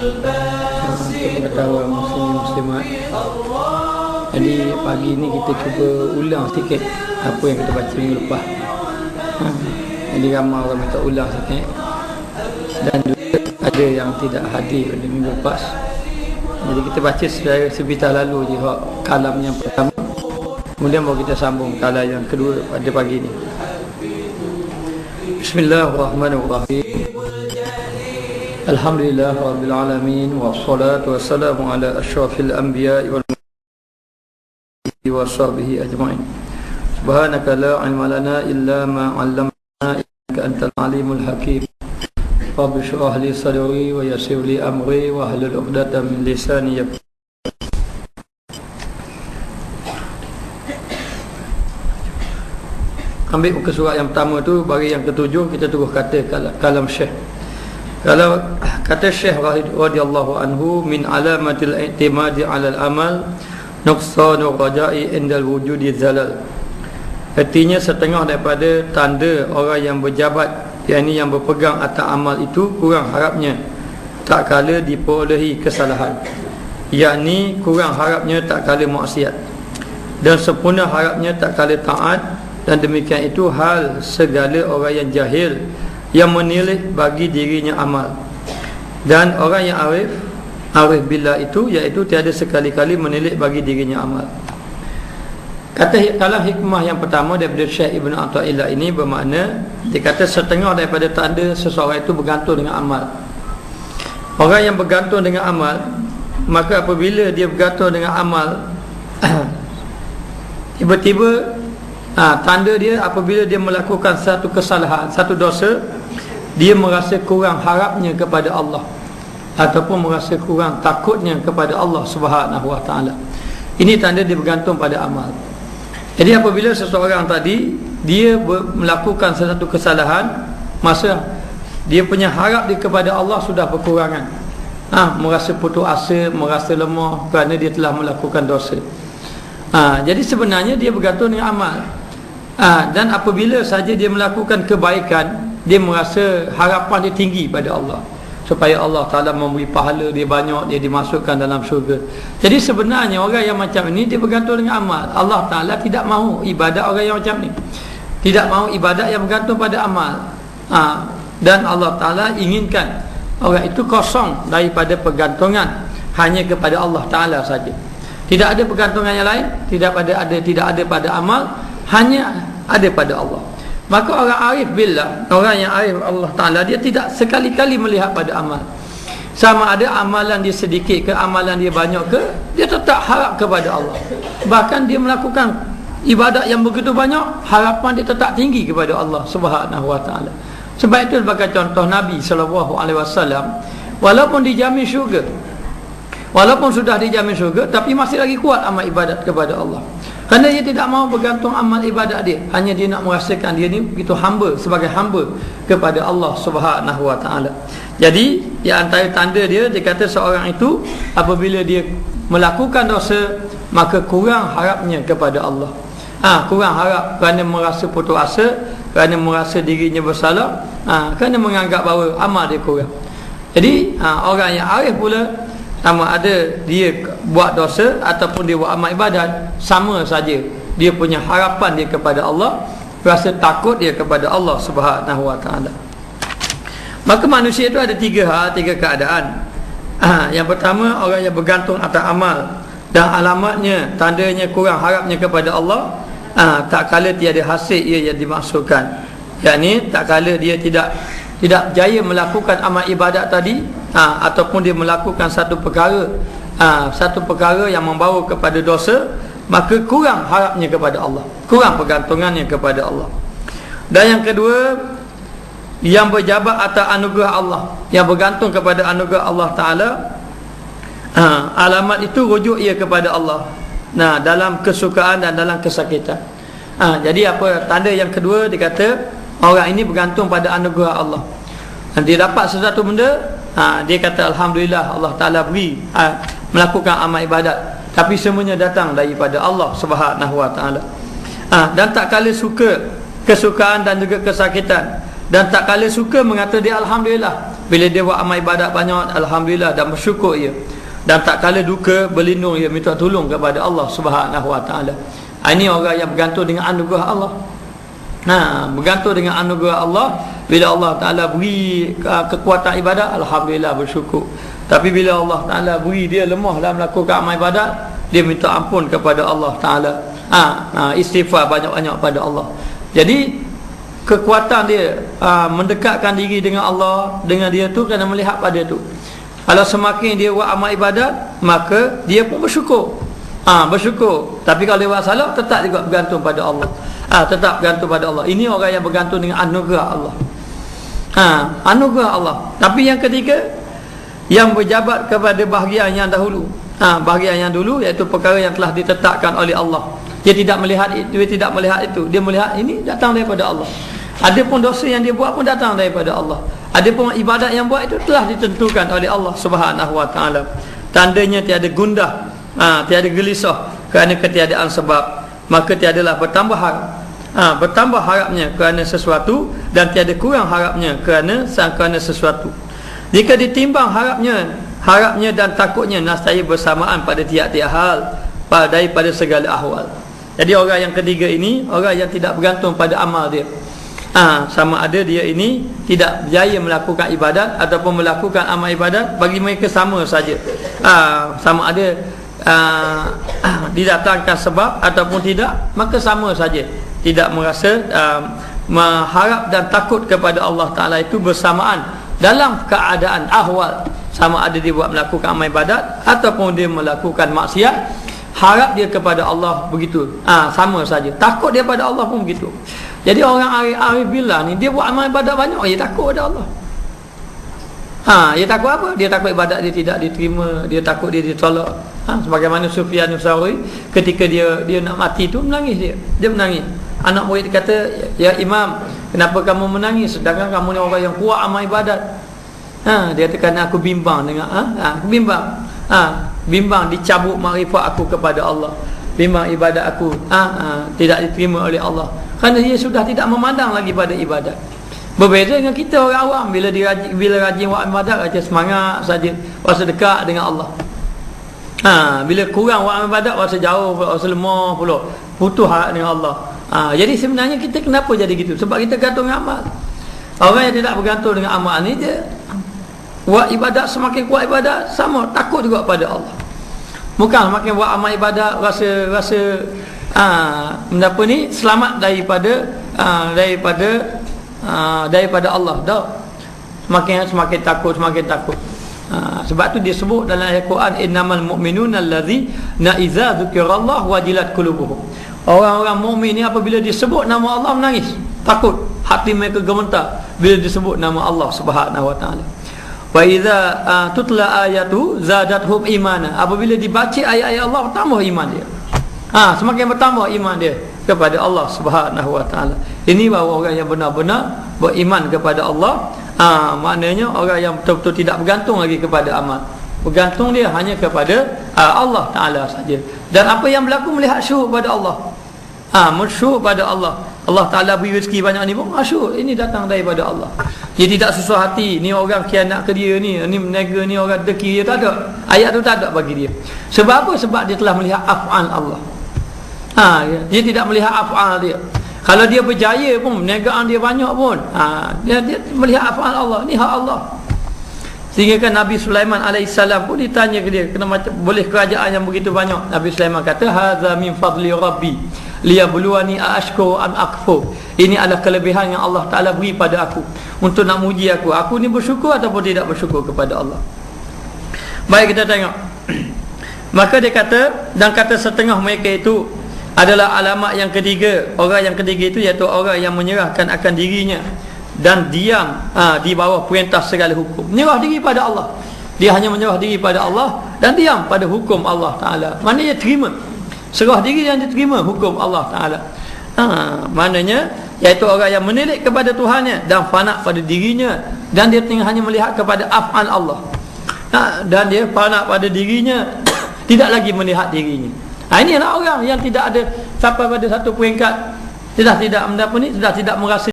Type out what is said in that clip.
pengetahuan muslim muslimat. Jadi pagi ni kita cuba ulang sikit apa yang kita baca minggu lepas. Ha. jadi ramai orang minta ulang sikit. Dan juga ada yang tidak hadir pada minggu lepas. Jadi kita baca secara sebitar lalu je kalam yang pertama. Kemudian baru kita sambung kalam yang kedua pada pagi ni. Bismillahirrahmanirrahim Alhamdulillah Rabbil Alamin Wassalatu wassalamu ala ashrafil anbiya wal wa sahbihi ajma'in. Subhanaka la ilma lana illa ma 'allamtana innaka antal alimul hakim. Rabbi shrah li sadri wa yassir li amri wa hlul 'uqdatam min lisani yafqahu Ambil muka surat yang pertama tu bagi yang ketujuh kita terus kata kalam syekh kalau kata Syekh radhiyallahu anhu min alamatil i'timadi 'ala al-amal nuqsanu raja'i indal wujudi zalal. Artinya setengah daripada tanda orang yang berjabat yakni yang berpegang atas amal itu kurang harapnya tak kala diperolehi kesalahan. Yakni kurang harapnya tak kala maksiat. Dan sempurna harapnya tak kala taat dan demikian itu hal segala orang yang jahil yang menilai bagi dirinya amal. Dan orang yang arif arif bila itu iaitu tiada sekali-kali menilai bagi dirinya amal. Kata dalam hikmah yang pertama daripada Syekh Ibn Atta'illah ini bermakna dia kata setengah daripada tanda seseorang itu bergantung dengan amal. Orang yang bergantung dengan amal maka apabila dia bergantung dengan amal tiba-tiba ha, tanda dia apabila dia melakukan satu kesalahan satu dosa dia merasa kurang harapnya kepada Allah ataupun merasa kurang takutnya kepada Allah Subhanahu wa taala. Ini tanda dia bergantung pada amal. Jadi apabila seseorang tadi dia melakukan sesuatu kesalahan masa dia punya harap dia kepada Allah sudah berkurangan. Ha, merasa putus asa, merasa lemah kerana dia telah melakukan dosa. Ha, jadi sebenarnya dia bergantung dengan amal. Ha, dan apabila saja dia melakukan kebaikan dia merasa harapan dia tinggi pada Allah. Supaya Allah Ta'ala memberi pahala dia banyak dia dimasukkan dalam syurga. Jadi sebenarnya orang yang macam ini dia bergantung dengan amal. Allah Ta'ala tidak mahu ibadat orang yang macam ni. Tidak mahu ibadat yang bergantung pada amal. Ha. dan Allah Ta'ala inginkan orang itu kosong daripada pergantungan hanya kepada Allah Ta'ala saja. Tidak ada pergantungan yang lain tidak pada ada tidak ada pada amal hanya ada pada Allah Maka orang arif bila Orang yang arif Allah Ta'ala Dia tidak sekali-kali melihat pada amal. Sama ada amalan dia sedikit ke Amalan dia banyak ke Dia tetap harap kepada Allah. Bahkan dia melakukan ibadat yang begitu banyak Harapan dia tetap tinggi kepada Allah Subhanahu Wa Ta'ala. Sebab itu sebagai contoh Nabi Sallallahu Alaihi Wasallam Walaupun dijamin syurga Walaupun sudah dijamin syurga Tapi masih lagi kuat amal ibadat kepada Allah kerana dia tidak mahu bergantung amal ibadat dia Hanya dia nak merasakan dia ni begitu hamba Sebagai hamba kepada Allah subhanahu wa ta'ala. Jadi di antara tanda dia Dia kata seorang itu Apabila dia melakukan dosa Maka kurang harapnya kepada Allah. Ha, Kurang harap kerana merasa putus asa Kerana merasa dirinya bersalah ha, Kerana menganggap bahawa amal dia kurang. Jadi ha, orang yang arif pula sama ada dia buat dosa ataupun dia buat amal ibadat sama saja. Dia punya harapan dia kepada Allah rasa takut dia kepada Allah Subhanahu wa taala. Maka manusia itu ada tiga hal tiga keadaan. Ha, yang pertama orang yang bergantung atas amal dan alamatnya tandanya kurang harapnya kepada Allah ha, tak kala tiada hasil ia yang dimaksudkan. Yakni tak kala dia tidak tidak jaya melakukan amal ibadat tadi ha, ataupun dia melakukan satu perkara ha, satu perkara yang membawa kepada dosa maka kurang harapnya kepada Allah. Kurang pergantungannya kepada Allah. Dan yang kedua yang berjabat atas anugerah Allah yang bergantung kepada anugerah Allah Ta'ala ha, alamat itu rujuk ia kepada Allah. Nah dalam kesukaan dan dalam kesakitan. Ha, jadi apa tanda yang kedua dikata Orang ini bergantung pada anugerah Allah. Dia dapat sesuatu benda ha, Dia kata Alhamdulillah Allah Ta'ala beri ha, Melakukan amal ibadat. Tapi semuanya datang daripada Allah Subhanahu Wa Ta'ala. Ha, Dan tak kala suka Kesukaan dan juga kesakitan. Dan tak kala suka mengata dia Alhamdulillah. Bila dia buat amal ibadat banyak alhamdulillah dan bersyukur ia. Dan tak kala duka berlindung ia minta tolong kepada Allah Subhanahu wa taala. Ini orang yang bergantung dengan anugerah Allah Nah, bergantung dengan anugerah Allah. Bila Allah Taala beri uh, kekuatan ibadat alhamdulillah bersyukur. Tapi bila Allah Taala beri dia lemah dalam melakukan amal ibadat dia minta ampun kepada Allah Taala. Ha, ha istighfar banyak-banyak pada Allah. Jadi kekuatan dia ha, mendekatkan diri dengan Allah dengan dia tu kerana melihat pada tu. Kalau semakin dia buat amal ibadat maka dia pun bersyukur. Ha, bersyukur. Tapi kalau dia buat salah tetap juga bergantung pada Allah ha, tetap bergantung pada Allah. Ini orang yang bergantung dengan anugerah Allah. Ha, anugerah Allah. Tapi yang ketiga yang berjabat kepada bahagian yang dahulu. Ha, bahagian yang dulu iaitu perkara yang telah ditetapkan oleh Allah. Dia tidak melihat itu dia tidak melihat itu. Dia melihat ini datang daripada Allah. Ada pun dosa yang dia buat pun datang daripada Allah. Ada pun ibadat yang buat itu telah ditentukan oleh Allah Subhanahu wa taala. Tandanya tiada gundah ha, tiada gelisah kerana ketiadaan sebab. Maka tiadalah bertambah harap ha, bertambah harapnya kerana sesuatu dan tiada kurang harapnya kerana kerana sesuatu. Jika ditimbang harapnya harapnya dan takutnya nasaya bersamaan pada tiap-tiap hal daripada segala ahwal. Jadi orang yang ketiga ini orang yang tidak bergantung pada amal dia. Ha, sama ada dia ini tidak berjaya melakukan ibadat ataupun melakukan amal ibadat bagi mereka sama saja. Ha, sama ada uh, didatangkan sebab ataupun tidak maka sama saja tidak merasa uh, mengharap dan takut kepada Allah Taala itu bersamaan dalam keadaan ahwal. Sama ada dia buat melakukan amal ibadat ataupun dia melakukan maksiat harap dia kepada Allah begitu. Ha, sama saja. Takut dia pada Allah pun begitu. Jadi orang arif-arif bila ni dia buat amal ibadat banyak dia takut pada Allah Ha, dia takut apa? Dia takut ibadat dia tidak diterima, dia takut dia ditolak. Ha, sebagaimana Sufyan Nusawi ketika dia dia nak mati tu menangis dia. Dia menangis. Anak murid kata, "Ya Imam, kenapa kamu menangis sedangkan kamu ni orang yang kuat amal ibadat?" Ha, dia kata, "Aku bimbang dengan ha, ha aku bimbang. Ha, bimbang dicabut makrifat aku kepada Allah. Bimbang ibadat aku ha, ha, tidak diterima oleh Allah. Kerana dia sudah tidak memandang lagi pada ibadat." Berbeza dengan kita orang awam bila dia rajin, bila rajin buat ibadat rasa semangat saja, rasa dekat dengan Allah. Ha, bila kurang buat ibadat rasa jauh, rasa lemah pula. Putus harap dengan Allah. Ha, jadi sebenarnya kita kenapa jadi gitu? Sebab kita gantung dengan amal. Orang yang tidak bergantung dengan amal ni dia buat ibadat semakin kuat ibadat sama takut juga pada Allah. Bukan semakin buat amal ibadat rasa rasa ha, apa ni selamat daripada ha, daripada ha, daripada Allah. Dah. Semakin semakin takut semakin takut. Ha, sebab tu dia sebut dalam ayat Quran innamal mu'minuna allazi na iza dzikrallah wajilat qulubuhum. Orang-orang mukmin ni apabila disebut nama Allah menangis takut. Hati mereka gemetar bila disebut nama Allah Subhanahu wa taala. Wa idza uh, tutla ayatu zadatuhum imana. Apabila dibaca ayat-ayat Allah tambah iman dia. Ha semakin bertambah iman dia kepada Allah Subhanahu wa taala. Ini bahawa orang yang benar-benar beriman kepada Allah, ha, maknanya orang yang betul-betul tidak bergantung lagi kepada amal. Bergantung dia hanya kepada ha, Allah taala saja. Dan apa yang berlaku melihat syuhud pada Allah. Ah, ha, mensyuhud pada Allah. Allah Taala beri rezeki banyak ni pun asyuk ini datang daripada Allah. Dia tidak susah hati ni orang khianat ke dia ni, ni menega ni orang deki dia tak ada. Ayat tu tak ada bagi dia. Sebab apa? Sebab dia telah melihat af'al Allah ha, dia tidak melihat af'al dia. Kalau dia berjaya pun perniagaan dia banyak pun. Ha, dia, dia melihat af'al Allah. Ni hak Allah. Sehingga kan Nabi Sulaiman AS pun ditanya ke dia kena macam, boleh kerajaan yang begitu banyak? Nabi Sulaiman kata haza min fadli rabbi liyabluwani ashkuru an akfur ini adalah kelebihan yang Allah Ta'ala beri pada aku untuk nak muji aku. Aku ni bersyukur ataupun tidak bersyukur kepada Allah. Baik kita tengok. Maka dia kata dan kata setengah mereka itu adalah alamat yang ketiga. Orang yang ketiga itu iaitu orang yang menyerahkan akan dirinya dan diam ha, di bawah perintah segala hukum. Menyerah diri pada Allah. Dia hanya menyerah diri pada Allah dan diam pada hukum Allah Ta'ala. Maknanya terima. Serah diri yang diterima hukum Allah Ta'ala. Ha, maknanya iaitu orang yang menilik kepada Tuhannya dan fana pada dirinya dan dia tengah hanya melihat kepada af'al Allah. Ha, dan dia fana pada dirinya tidak lagi melihat dirinya Ha, ini adalah orang yang tidak ada sampai pada satu peringkat. Sudah tidak mendapat ni? Sudah tidak merasa